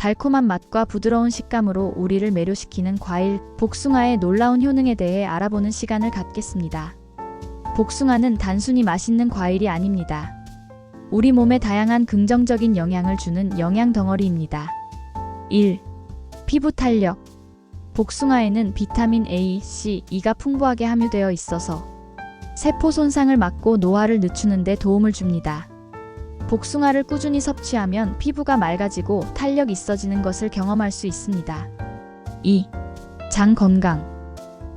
달콤한 맛과 부드러운 식감으로 우리를 매료시키는 과일 복숭아의 놀라운 효능에 대해 알아보는 시간을 갖겠습니다. 복숭아는 단순히 맛있는 과일이 아닙니다. 우리 몸에 다양한 긍정적인 영향을 주는 영양 덩어리입니다. 1. 피부 탄력. 복숭아에는 비타민 A, C, E가 풍부하게 함유되어 있어서 세포 손상을 막고 노화를 늦추는 데 도움을 줍니다. 복숭아를 꾸준히 섭취하면 피부가 맑아지고 탄력 있어지는 것을 경험할 수 있습니다. 2. 장 건강.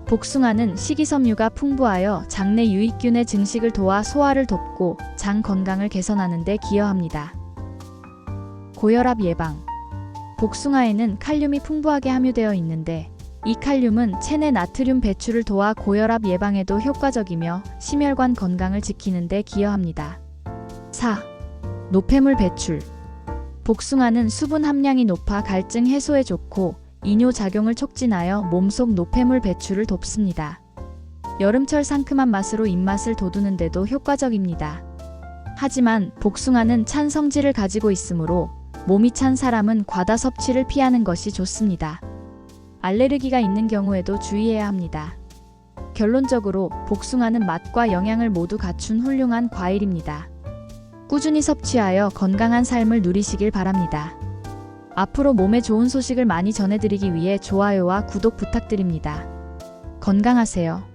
복숭아는 식이섬유가 풍부하여 장내 유익균의 증식을 도와 소화를 돕고 장 건강을 개선하는 데 기여합니다. 고혈압 예방. 복숭아에는 칼륨이 풍부하게 함유되어 있는데 이 칼륨은 체내 나트륨 배출을 도와 고혈압 예방에도 효과적이며 심혈관 건강을 지키는 데 기여합니다. 4. 노폐물 배출. 복숭아는 수분 함량이 높아 갈증 해소에 좋고 이뇨 작용을 촉진하여 몸속 노폐물 배출을 돕습니다. 여름철 상큼한 맛으로 입맛을 돋우는데도 효과적입니다. 하지만 복숭아는 찬 성질을 가지고 있으므로 몸이 찬 사람은 과다 섭취를 피하는 것이 좋습니다. 알레르기가 있는 경우에도 주의해야 합니다. 결론적으로 복숭아는 맛과 영양을 모두 갖춘 훌륭한 과일입니다. 꾸준히 섭취하여 건강한 삶을 누리시길 바랍니다. 앞으로 몸에 좋은 소식을 많이 전해드리기 위해 좋아요와 구독 부탁드립니다. 건강하세요.